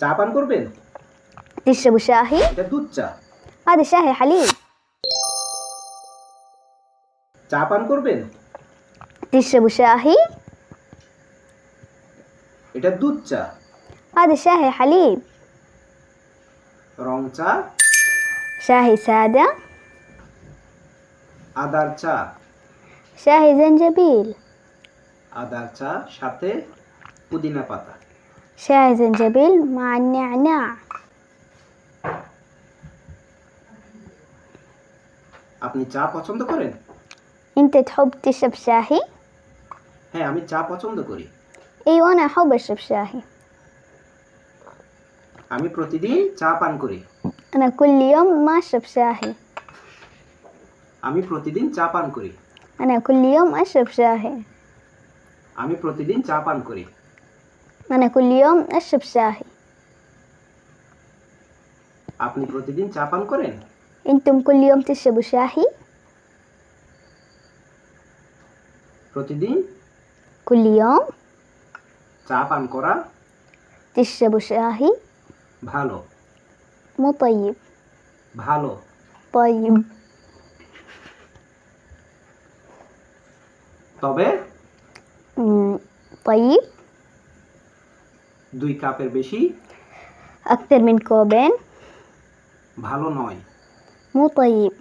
চা পান করবেন تشربوا شاهي এটা দুধ চা هذا شاهي حليب চা পান করবেন تشربوا شاهي এটা দুধ চা هذا شاهي حليب রং চা شاهي سادة আদার চা شاهي زنجبيل আদার চা সাথে পুদিনা পাতা شاهي زنجبيل مع النعناع আপনি চা পছন্দ করেন انت تحب تشرب شاهي হ্যাঁ আমি চা পছন্দ করি ايوه انا احب اشرب شاهي আমি প্রতিদিন চা পান করি انا كل يوم ما اشرب شاهي আমি প্রতিদিন চা পান করি انا كل يوم اشرب شاهي আমি প্রতিদিন চা পান করি انا كل يوم اشرب شاهي আপনি প্রতিদিন চা পান করেন انتم كل يوم تشربوا شاهي প্রতিদিন كل يوم চা পান করা تشربوا شاهي ভালো مو طيب ভালো طيب তবে مم، طيب দুই কাপের বেশি أكثر من كوبين ভালো নয় مو طيب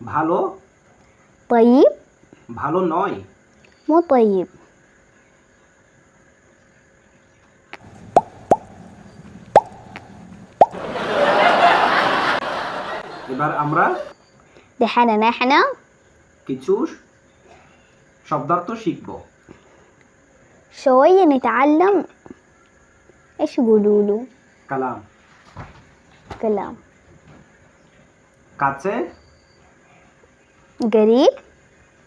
ভালো طيب ভালো নয় مو طيب এবার আমরা دحين نحن কিছু শব্দার্থ শিখব شوية نتعلم إيش يقولوا له কালাম كلام কাছে قريب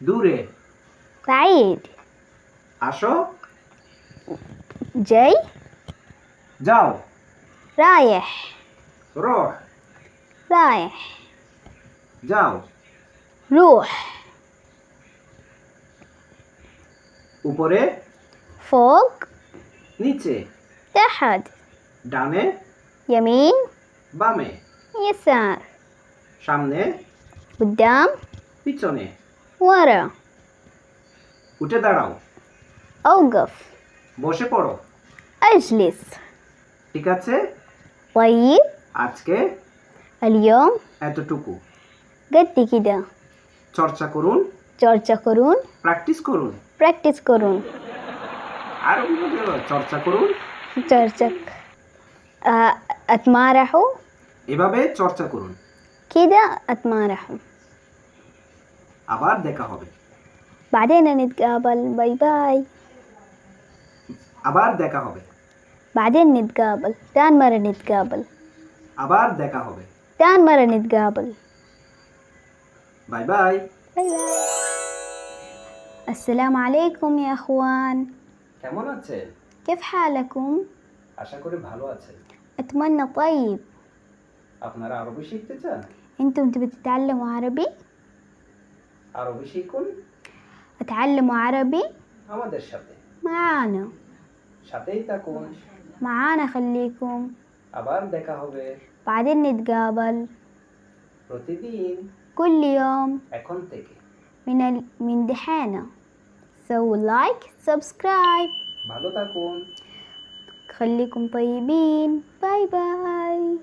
দূরে بعيد আসো جاي যাও رايح রহ رايح যাও روح উপরে فوق নিচে تحت ডানে يمين বামে يسار সামনে قدام পিছনে ورا উঠে দাঁড়াও أوقف বসে পড়ো أجلس ঠিক আছে طيب আজকে اليوم এতটুকু قد كده চর্চা করুন চর্চা করুন প্র্যাকটিস করুন প্র্যাকটিস করুন আরো বিভিন্ন চর্চা করুন চর্চা آه، أتمارحوا এভাবে চর্চা করুন كده أتمارحوا আবার দেখা হবে بعدين نتقابل باي باي আবার দেখা হবে بعدين نتقابل تاني مرة نتقابل আবার দেখা হবে تاني مرة نتقابل বাই বাই باي باي السلام عليكم يا أخوان কেমন আছেন كيف حالكم؟ আশা করি ভালো আছেন أتمنى طيب আপনারা আরবি শিখতে চান أنتم تبي تتعلموا عربي؟ আরবি শিখুন اتعلموا عربي আমাদের সাথে معانا সাথেই থাকুন معانا خليكم আবার দেখা হবে بعدين نتقابل প্রতিদিন كل يوم এখন থেকে من ال... من دحينا سووا لايك سبسكرايب ভালো থাকুন خليكم طيبين باي باي